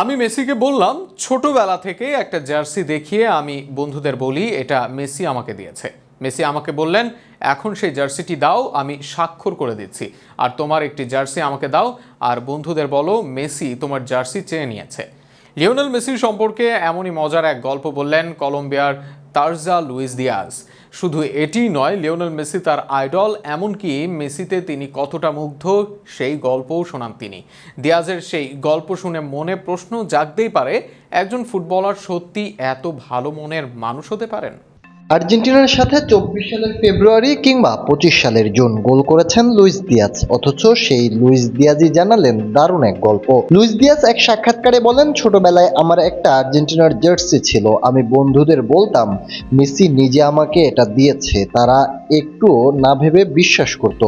আমি মেসিকে বললাম, ছোটবেলা থেকে একটা জার্সি দেখিয়ে আমি বন্ধুদের বলি, এটা মেসি আমাকে দিয়েছে। মেসি আমাকে বললেন, এখন সেই জার্সিটি দাও, আমি স্বাক্ষর করে দিচ্ছি। আর তোমার একটি জার্সি আমাকে দাও, আর বন্ধুদের বলো, মেসি তোমার জার্সি চেয়ে নিয়েছে। লিওনেল মেসির সম্পর্কে এমনই মজার এক গল্প বললেন কলম্বিয়ার তারজা লুইস দিয়াজ। শুধু এটি নয়, লিওনেল মেসি তার আইডল, এমনকি মেসিতে তিনি কতটা মুগ্ধ, সেই গল্পও শোনান তিনি। দিয়াজের সেই গল্প শুনে মনে প্রশ্ন জাগতেই পারে, একজন ফুটবলার সত্যি এত ভালো মনের মানুষ হতে পারেন? আর্জেন্টিনার সাথে চব্বিশ সালের ফেব্রুয়ারি কিংবা পঁচিশ সালের জুন গোল করেছেন লুইস দিয়াজ, অথচ সেই লুইস দিয়াজই জানালেন দারুণ এক গল্প। লুইস দিয়াজ এক সাক্ষাৎকারে বলেন, ছোটবেলায় আমার একটা আর্জেন্টিনার জার্সি ছিল, আমি বন্ধুদের বলতাম, মেসি নিজে আমাকে এটা দিয়েছে, তারা একটু না ভেবে বিশ্বাস করত।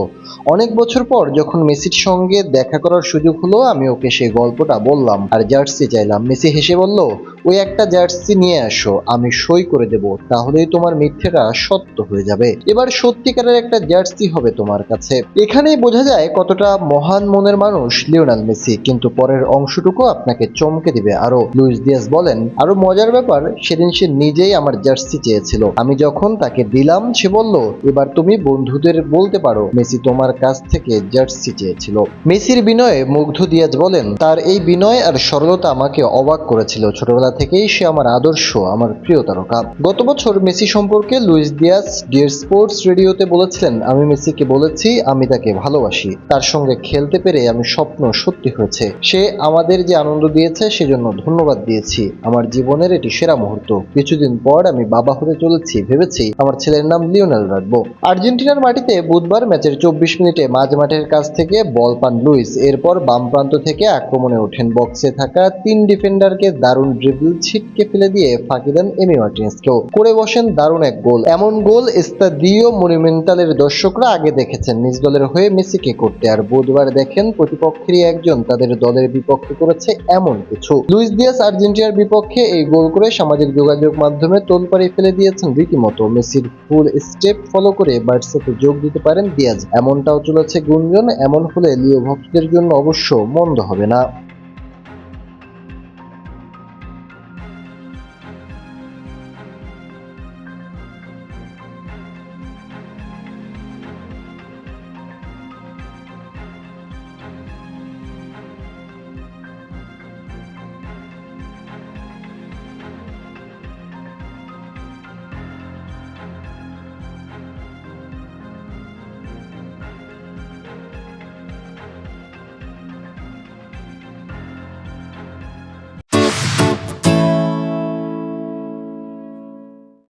অনেক বছর পর যখন মেসির সঙ্গে দেখা করার সুযোগ হলো, আমি ওকে সেই গল্পটা বললাম, আর জার্সি চাইলাম। মেসি হেসে বলল, ওই একটা জার্সি নিয়ে আসো, আমি সই করে দেব, তাহলেই তোমার মিথ্যেটা সত্য হয়ে যাবে। এবার সত্যিকারের একটা জার্সি হবে তোমার কাছে। এখানেই বোঝা যায় কতটা মহান মনের মানুষ লিওনাল মেসি, কিন্তু পরের অংশটুকু আপনাকে চমকে দিবে আরও লুইস দিয়াস বলেন আরও মজার ব্যাপার, সেদিন সে নিজেই আমার জার্সি চেয়েছিল। আমি যখন তাকে দিলাম, সে বলল, এবার তুমি বন্ধুদের বলতে পারো, মেসি তোমার কাছ থেকে জার্সি চেয়েছিল। মেসির বিনয়ে মুগ্ধ দিয়াজ বলেন, তার এই বিনয় আর সরলতা আমাকে অবাক করেছিল। ছোটবেলা থেকেই সে আমার আদর্শ, আমার প্রিয় তারকা। গত বছর মেসি সম্পর্কে লুইস দিয়াস ডিয়ার স্পোর্টস রেডিওতে বলেছিলেন আমি মেসিকে বলেছি, আমি তাকে ভালোবাসি। তার সঙ্গে খেলতে পেরে আমি স্বপ্ন সত্যি হয়েছে। সে আমাদের যে আনন্দ দিয়েছে, সেজন্য ধন্যবাদ দিয়েছি। আমার জীবনের এটি সেরা মুহূর্ত। কিছুদিন পর আমি বাবা হতে চলেছি, ভেবেছি আমার ছেলের নাম লিওনেল রাখব আর্জেন্টিনার মাটিতে বুধবার ম্যাচের চব্বিশ মিনিটে মাঝ মাঠের কাছ থেকে বল পান লুইস। এরপর বাম প্রান্ত থেকে আক্রমণে ওঠেন বক্সে থাকা তিন ডিফেন্ডারকে দারুণ ড্রিবল ছিটকে ফেলে দিয়ে ফাঁকি দেন এমি মার্টিনেসকেও। করে বসেন দারুণ এক গোল। এমন গোল এস্তাদিও মনুমেন্টালের দর্শকরা আগে দেখেছেন। নিজ দলের হয়ে মেসিকে করতে? আর বুধবার দেখেন প্রতিপক্ষেরই একজন তাদের দলের বিপক্ষে করেছে এমন কিছু। লুইস দিয়াস আর্জেন্টিনার বিপক্ষে এই গোল করে সামাজিক যোগাযোগ মাধ্যমে তোল তোলপাড়ি ফেলে দিয়েছেন রীতিমতো। মেসির ফুল স্টেপ ফলো করে বার্সাতে যোগ দিতে পারেন দিয়াজ। এমনটাও চলেছে গুঞ্জন, এমন হলে লিও ভক্তদের জন্য অবশ্য মন্দ হবে না।